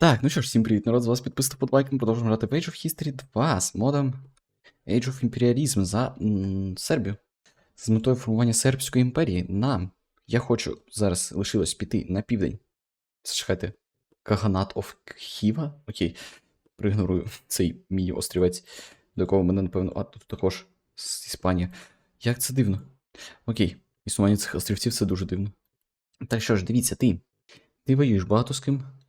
Так, ну що ж, всім привіт, народ, з вас підписати подбайк, ми продовжуємо грати в Age of History 2 з модом Age of Imperialism за Сербію. З метою формування Сербської імперії нам. Я хочу зараз лишилось піти на південь. Зачекайте. Каганат of Хіва? Окей. Проігнорую цей мій острівець, до якого мене, напевно, а тут також з Іспанія. Як це дивно. Окей, існування цих острівців це дуже дивно. Так що ж, дивіться, ти. Ти воюєш багато з ким?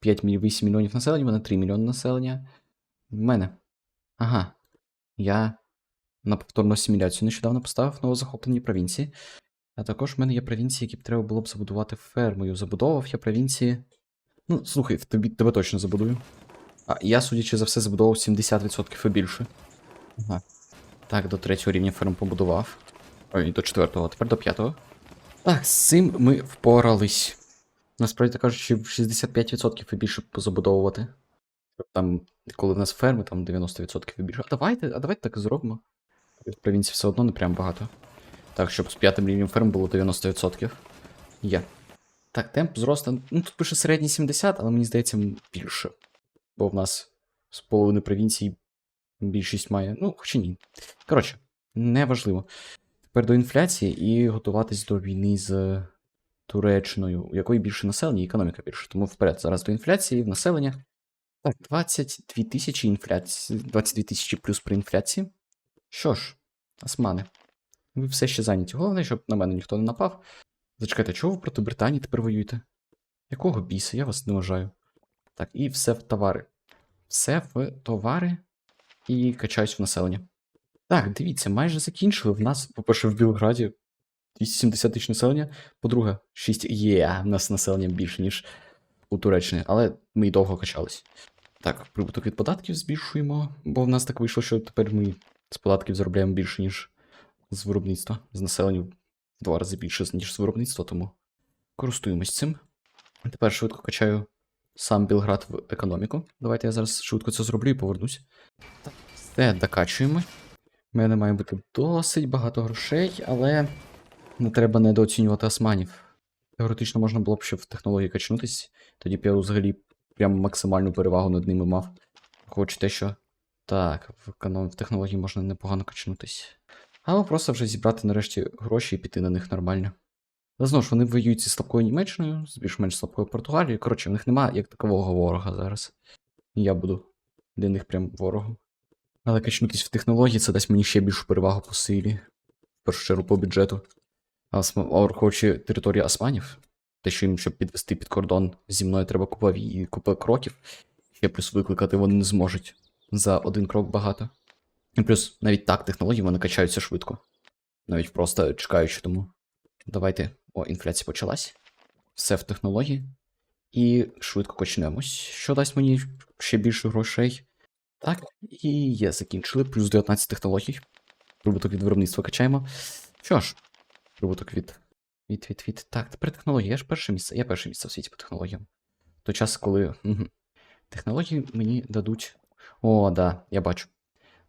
5 міль- 8 мільйонів населення, в мене 3 мільйони населення. В мене. Ага. Я на повторну асиміляцію нещодавно поставив новозахоплені провінції. А також в мене є провінції, які б треба було б забудувати фермою. Забудовував я провінції. Ну, слухай, тобі, тебе точно забудую. А я, судячи за все, забудовував 70% і більше. Ага. Так, до третього рівня ферм побудував. Ой, до четвертого, а тепер до п'ятого. Так, з цим ми впорались. Насправді кажучи, в 65% і більше позабудовувати. Там, коли в нас ферми, там 90% і більше. А давайте, а давайте так і зробимо. Від провінції все одно не прям багато. Так, щоб з п'ятим рівнем ферм було 90%. Є. Так, темп зросту. Ну, тут пише середній 70, але мені здається, більше. Бо в нас з половини провінцій більшість має. Ну, хоч і ні. Коротше, неважливо. Тепер до інфляції і готуватись до війни з Туреччиною, у якої більше населення і економіка більше. Тому вперед зараз до інфляції в населення. Так, 22 тисячі інфляції, 22 тисячі плюс при інфляції. Що ж, османи, ви все ще зайняті. Головне, щоб на мене ніхто не напав. Зачекайте, чого ви проти Британії тепер воюєте? Якого біса? Я вас не вважаю. Так, і все в товари. Все в товари і качаюсь в населення. Так, дивіться, майже закінчили. В нас, по-перше, в Білграді 270 тисяч населення. По-друге, 6 є, в нас населення більше, ніж у Туреччині, але ми й довго качались. Так, прибуток від податків збільшуємо, бо в нас так вийшло, що тепер ми з податків заробляємо більше, ніж з виробництва. З населення в два рази більше, ніж з виробництва, тому користуємось цим. Тепер швидко качаю сам Білград в економіку. Давайте я зараз швидко це зроблю і повернусь. Все, докачуємо. У мене має бути досить багато грошей, але не треба недооцінювати османів. Теоретично можна було б ще в технології качнутись, тоді б я взагалі прям максимальну перевагу над ними мав. Хоч те, що. Так, в, економ... в технології можна непогано качнутись. Або просто вже зібрати нарешті гроші і піти на них нормально. Але знову ж вони воюють зі слабкою Німеччиною, з більш-менш слабкою Португалією. Коротше, в них немає як такового ворога зараз. Я буду для них прям ворогом. Але качнутись в технології це дасть мені ще більшу перевагу по силі. В першу чергу по бюджету. А осма- а враховуючи територію османів, те, що їм, щоб підвести під кордон, зі мною треба купа, вій- купа кроків. Ще плюс викликати вони не зможуть за один крок багато. І плюс навіть так технології вони качаються швидко. Навіть просто чекаючи тому. Давайте. О, інфляція почалась. Все в технології. І швидко качнемось, що дасть мені ще більше грошей. Так, і є, закінчили. Плюс 19 технологій. Прибуток від виробництва качаємо. Що ж, прибуток від. Від, від. Так, тепер технології. Я ж перше місце. Я перше місце в світі по технологіям. Той час, коли. Технології мені дадуть. О, да, я бачу.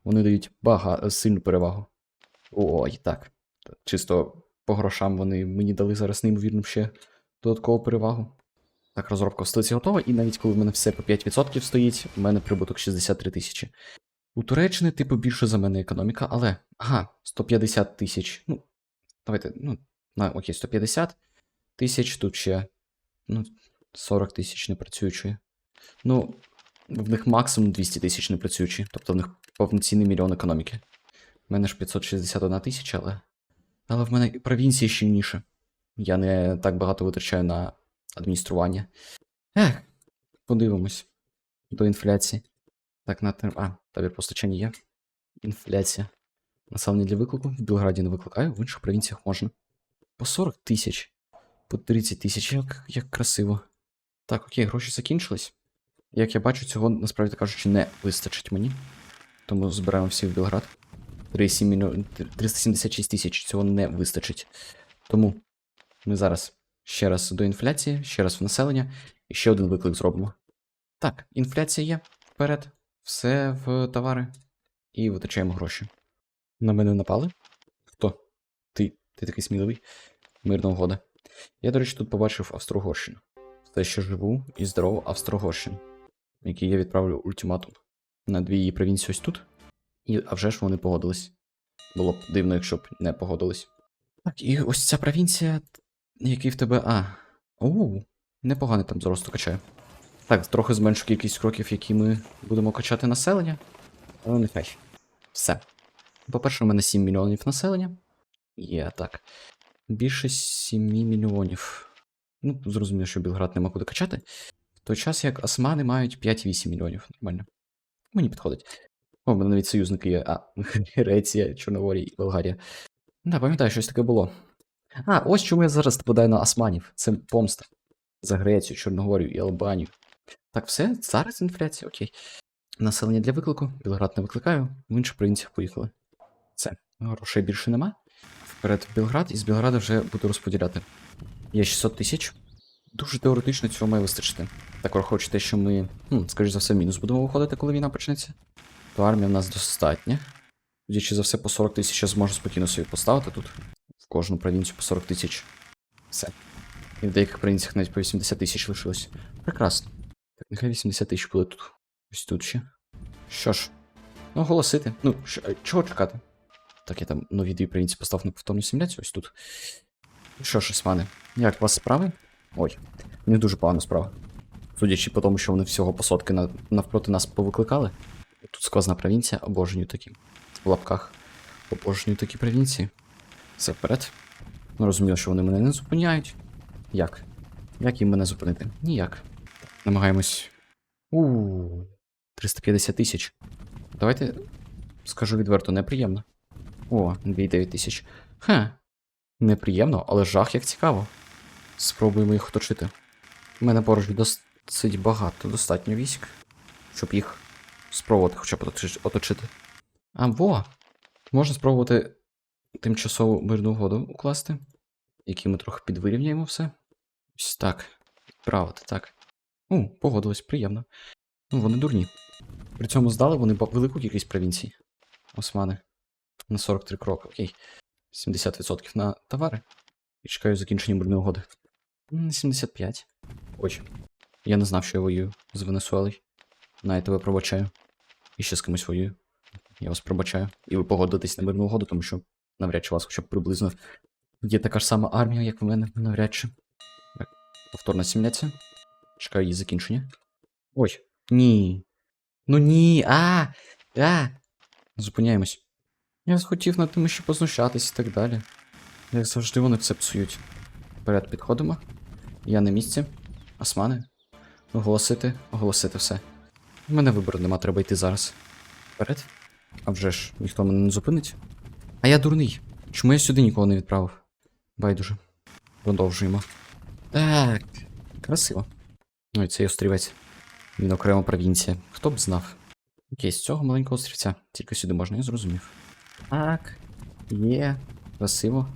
Вони дають бага... сильну перевагу. Ой, так. Чисто по грошам вони мені дали зараз неймовірно ще додаткову перевагу. Так, розробка в столиці готова, і навіть коли в мене все по 5% стоїть, в мене прибуток 63 тисячі. У Туреччини, типу, більше за мене економіка, але. Ага, 150 тисяч. Ну, давайте, ну, на, окей, 150 тисяч, тут ще. Ну, 40 тисяч непрацюючої. Ну, в них максимум 200 тисяч непрацюючі, тобто в них повноцінний мільйон економіки. У мене ж 561 тисяча, але. Але в мене провінції щільніше. Я не так багато витрачаю на адміністрування. Ех, подивимось. До інфляції. Так, на А, табір постачання є. Інфляція. Населення для виклику. В Білграді не викликаю, в інших провінціях можна. По 40 тисяч. По 30 тисяч. Як, як красиво. Так, окей, гроші закінчились. Як я бачу, цього насправді кажучи не вистачить мені. Тому збираємо всі в Білград. 37 мільйон... 376 тисяч цього не вистачить. Тому ми зараз ще раз до інфляції, ще раз в населення і ще один виклик зробимо. Так, інфляція є. Вперед. Все в товари. І витрачаємо гроші. На мене напали? Хто? Ти. Ти такий сміливий. Мирна угода. Я, до речі, тут побачив Австро-Угорщину. все ще живу і здорову Австрогорщину, якій я відправлю ультиматум на дві її провінції ось тут. І а вже ж вони погодились. Було б дивно, якщо б не погодились. Так, і ось ця провінція, який в тебе. А. Оу, непоганий там зросту качає. Так, трохи зменшу кількість кроків, які ми будемо качати населення. Але нехай. Все. По-перше, у мене 7 мільйонів населення. Є, так. Більше 7 мільйонів. Ну, зрозуміло, що Білград нема куди качати. В той час як османи мають 5-8 мільйонів. Нормально. Мені підходить. О, в мене навіть союзники є. А, Греція, Чорногорія і Болгарія. Да, пам'ятаю, щось таке було. А, ось чому я зараз нападаю на османів. Це помста. За Грецію, Чорногорію і Албанію. Так, все, зараз інфляція, окей. Населення для виклику. Білград не викликаю. В інших провінціях поїхали. Все, грошей більше нема. Вперед в Білград, і з Білграда вже буду розподіляти. Є 600 тисяч. Дуже теоретично цього має вистачити. Так, враховуючи те, що ми, ну, скоріш за все, мінус будемо виходити, коли війна почнеться. То армія в нас достатня. Судячи за все, по 40 тисяч я зможу спокійно собі поставити тут. В кожну провінцію по 40 тисяч. Все. І в деяких провінціях навіть по 80 тисяч лишилось. Прекрасно. Так, нехай 80 тисяч буде тут. Ось тут ще. Що ж, ну оголосити. Ну, що, чого чекати? Так, я там нові дві провінції поставив на повторну симуляцію, ось тут. Що ж, османи, як у вас справи? Ой, не дуже погана справа. Судячи по тому, що вони всього по сотки на, навпроти нас повикликали. Тут сквозна провінція, обожнюю такі. В лапках. Обожнюю такі провінції. Все вперед. Ну, розуміло, що вони мене не зупиняють. Як? Як їм мене зупинити? Ніяк. Намагаємось. У 350 тисяч. Давайте скажу відверто, неприємно. О, 2,9 тисяч. Ха. Неприємно, але жах як цікаво. Спробуємо їх оточити. У мене поруч досить багато, достатньо військ, щоб їх спробувати хоча б оточити. А во! Можна спробувати тимчасову мирну угоду укласти, які ми трохи підвирівняємо все. Ось так. Відправити, так. У, погодились, приємно. Ну, вони дурні. При цьому здали вони велику кількість провінцій. Османи. На 43 кроки, окей. 70% на товари. І чекаю закінчення мирної угоди. 75. Ой. Я не знав, що я воюю з Венесуелою. На тебе пробачаю. І ще з кимось воюю. Я вас пробачаю. І ви погодитесь на мирну угоду, тому що навряд чи вас хоча б приблизно є така ж сама армія, як в мене, навряд чи. Так, повторна симуляція. Чекаю її закінчення. Ой, ні. Ну ні. А! А! Зупиняємось. Я хотів над тим, що познущатись і так далі. Як завжди вони все псують. Вперед підходимо. Я на місці. Османи. Оголосити, оголосити все. У мене вибору нема, треба йти зараз. Вперед. А вже ж, ніхто мене не зупинить. А я дурний. Чому я сюди нікого не відправив? Байдуже. Продовжуємо. Так. Красиво. Ой, цей острівець. Він окрема провінція. Хто б знав. Окей, з цього маленького острівця. Тільки сюди можна, я зрозумів. Так. Є. Красиво.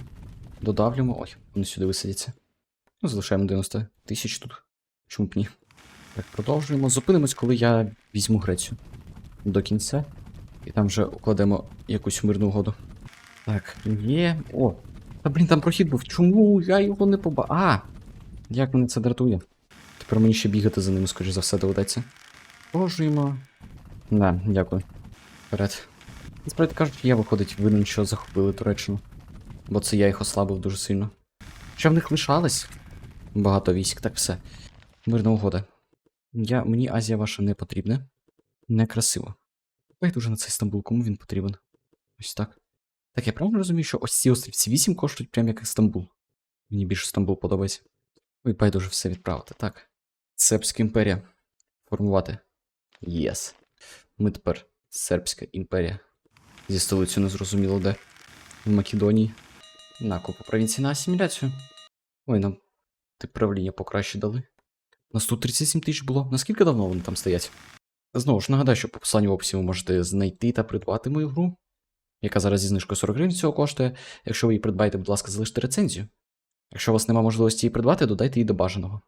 Додавлюємо. Ой, вони сюди висадяться. Ну, залишаємо 90 тисяч тут. Чому б ні? Так, продовжуємо. Зупинимось, коли я візьму Грецію. До кінця. І там вже укладемо якусь мирну угоду. Так, є. О! Та блін, там прохід був. Чому я його не поба. А! Як мене це дратує? Тепер мені ще бігати за ними, скоріш за все, доведеться. Продовжуємо. Да, дякую. Вперед. Насправді кажучи, я виходить винен, що захопили Туреччину. Бо це я їх ослабив дуже сильно. Що в них лишалось? Багато військ, так все. Мирна угода. Я, мені Азія ваша не потрібна. Некрасиво. Байдуже на цей Стамбул, кому він потрібен? Ось так. Так, я правильно розумію, що ось ці острівці 8 коштують прям як Стамбул. Мені більше Стамбул подобається. Ой, байдуже все відправити. Так. Сербська імперія. Формувати. Єс. Ми тепер Сербська імперія. Зі столицею незрозуміло де. В Македонії. На купу провінції на асиміляцію. Ой, нам ти правління покраще дали. Нас тут 37 тисяч було. Наскільки давно вони там стоять? Знову ж нагадаю, що по посиланню в описі ви можете знайти та придбати мою гру, яка зараз зі знижкою 40 гривень цього коштує. Якщо ви її придбаєте, будь ласка, залиште рецензію. Якщо у вас немає можливості її придбати, додайте її до бажаного.